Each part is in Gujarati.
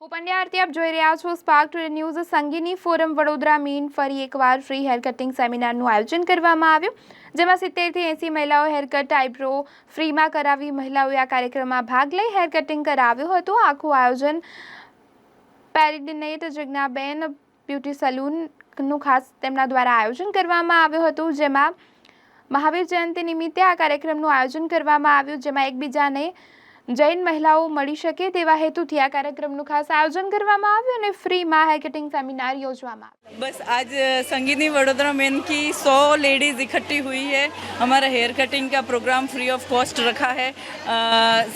હું પંડ્યા આરતી, આપ જોઈ રહ્યા છો spark today news Sangini forum Vadodara mean ફરી એકવાર ફ્રી હેર કટિંગ સેમિનારનું આયોજન કરવામાં આવ્યું, જેમાં સિત્તેરથી એંસી મહિલાઓ હેરકટ આઈબ્રો ફ્રીમાં કરાવી મહિલાઓએ આ કાર્યક્રમમાં ભાગ લઈ હેર કટિંગ કરાવ્યું હતું. આખું આયોજન પેરિડિનેટ જજ્ઞાબેન બ્યુટી સલૂનનું ખાસ તેમના દ્વારા આયોજન કરવામાં આવ્યું હતું, જેમાં મહાવીર જયંતિ નિમિત્તે આ કાર્યક્રમનું આયોજન કરવામાં આવ્યું, જેમાં એકબીજાને જૈન મહિલાઓ મળી શકે તેવા હેતુથી આ કાર્યક્રમનું ખાસ આયોજન કરવામાં આવ્યું અને ફ્રીમાં હેર કટિંગ સેમિનાર યોજવામાં આવ્યો बस आज संगीनी वडोदरा मेन की सौ लेडीज़ इकट्ठी हुई है हमारा हेयर कटिंग का प्रोग्राम फ्री ऑफ कॉस्ट रखा है अ,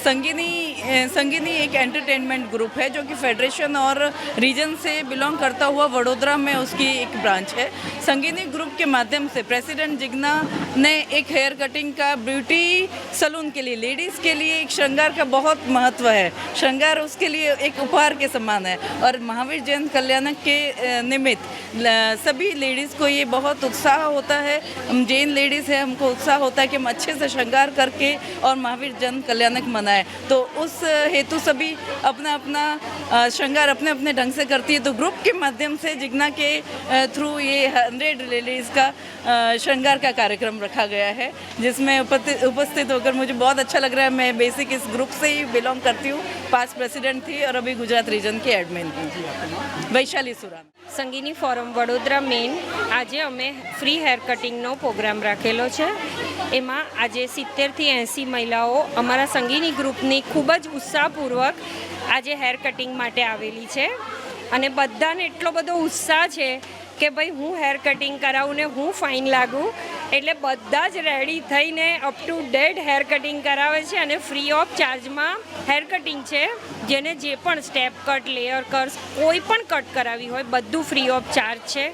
संगीनी अ, संगीनी एक एंटरटेनमेंट ग्रुप है जो कि फेडरेशन और रीजन से बिलोंग करता हुआ वडोदरा में उसकी एक ब्रांच है संगीनी ग्रुप के माध्यम से प्रेसिडेंट जिग्ना ने एक हेयर कटिंग का ब्यूटी सलून के लिए लेडीज़ के लिए एक श्रृंगार का बहुत महत्व है। श्रृंगार उसके लिए एक उपहार के समान है। और महावीर जयंत कल्याणक के निमित्त सभी लेडीज़ को ये बहुत उत्साह होता है। हम जैन लेडीज़ है, हमको उत्साह होता है कि हम अच्छे से श्रृंगार करके और महावीर जयंत कल्याणक मनाएँ। तो उस हेतु सभी अपना अपना श्रृंगार अपने अपने ढंग से करती है। तो ग्रुप के माध्यम से जिग्ना के थ्रू ये हंड्रेड लेडीज़ का श्रृंगार का कार्यक्रम रखा गया है, जिसमें उपस्थित होकर मुझे बहुत अच्छा लग रहा है। मैं बेसिक इस ग्रुप से ही बिलोंग करती हूँ पास प्रेसिडेंट थी और अभी गुजरात रीजन की एडमिन थी वैशाली सुरान સંગીની ફોરમ વડોદરા મેઇન આજે અમે ફ્રી હેર કટિંગનો પ્રોગ્રામ રાખેલો છે એમાં આજે સિત્તેરથી એંસી મહિલાઓ અમારા સંગીની ગ્રુપની ખૂબ જ ઉત્સાહપૂર્વક આજે હેર કટિંગ માટે આવેલી છે અને બધાને એટલો બધો ઉત્સાહ છે કે ભાઈ હું હેર કટિંગ કરાવું ને હું ફાઇન લાગું એટલે બધા જ રેડી થઈને up to date hair cutting કરાવે છે અને ફ્રી ઓફ ચાર્જમાં હેર કટિંગ છે, જેને જે પણ સ્ટેપ કટ લેયર કર્સ કોઈ પણ કટ કરાવી હોય, બધું ફ્રી ઓફ ચાર્જ છે.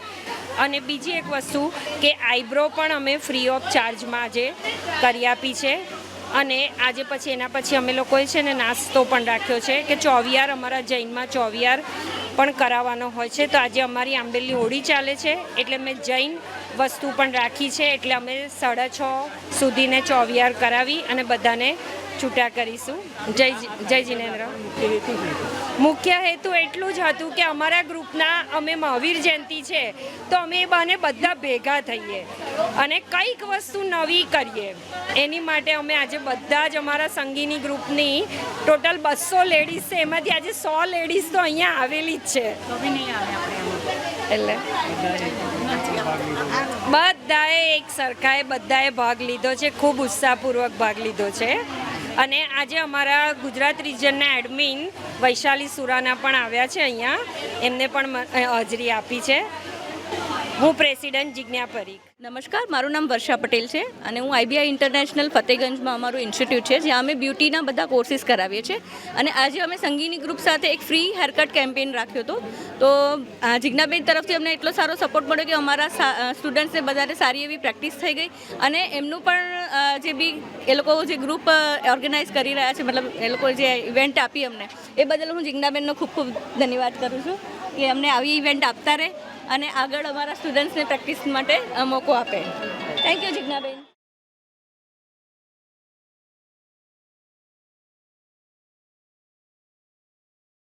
અને બીજી એક વસ્તુ કે આઈબ્રો પણ અમે ફ્રી ઓફ ચાર્જમાં આજે કરી આપી છે. અને આજે પછી એના પછી અમે લોકોએ છે ને નાસ્તો પણ રાખ્યો છે કે ચોવિયાર, અમારા જૈનમાં ચોવિયાર પણ કરાવવાનો હોય છે. તો આજે અમારી આંબેલી હોળી ચાલે છે. એટલે મેં જૈન વસ્તુ પણ રાખી છે. એટલે અમે સાડા છ સુધીને ચોવિયાર કરાવી અને બધાને છૂટા કરીશું. જય જય જિનેન્દ્ર. મુખ્ય હેતુ એટલું જ હતું કે અમારા ગ્રુપના અમે મહાવીર જયંતિ છે, તો અમે એ બહાને બધા ભેગા થઈએ અને કંઈક વસ્તુ નવી કરીએ. એની માટે અમે આજે બધા જ અમારા સંગીની ગ્રુપની ટોટલ બસો લેડીઝ છે, એમાંથી આજે સો લેડીઝ તો અહીંયા આવેલી જ છે. એટલે બધાએ એક સરખાએ બધાએ ભાગ લીધો છે, ખૂબ ઉત્સાહપૂર્વક ભાગ લીધો છે. અને આજે અમારા ગુજરાત રિજનના એડમિન વૈશાલી સુરાના પણ આવ્યા છે અહીંયા. એમને પણ હાજરી આપી છે. હું પ્રેસિડેન્ટ જિજ્ઞા પરીખ. નમસ્કાર, મારું નામ વર્ષા પટેલ છે અને હું આઈબીઆઈ ઇન્ટરનેશનલ ફતેગંજમાં અમારું ઇન્સ્ટિટ્યૂટ છે, જ્યાં અમે બ્યુટીના બધા કોર્સિસ કરાવીએ છીએ. અને આજે અમે સંગીની ગ્રુપ સાથે એક ફ્રી હેરકટ કેમ્પેન રાખ્યો હતો. તો જિજ્ઞાબેન તરફથી અમને એટલો સારો સપોર્ટ મળ્યો કે અમારા સ્ટુડન્ટ્સને બધાને સારી એવી પ્રેક્ટિસ થઈ ગઈ અને એમનું પણ જે બી એ લોકો જે ગ્રુપ ઓર્ગેનાઇઝ કરી રહ્યા છે, મતલબ એ લોકો જે ઇવેન્ટ આપી અમને, એ બદલ હું જિજ્ઞાબેનનો ખૂબ ખૂબ ધન્યવાદ કરું છું કે અમને આવી ઇવેન્ટ આપતા રહે અને આગળ અમારા સ્ટુડન્ટ્સને પ્રેક્ટિસ માટે મોકો આપે. Thank you Jignaben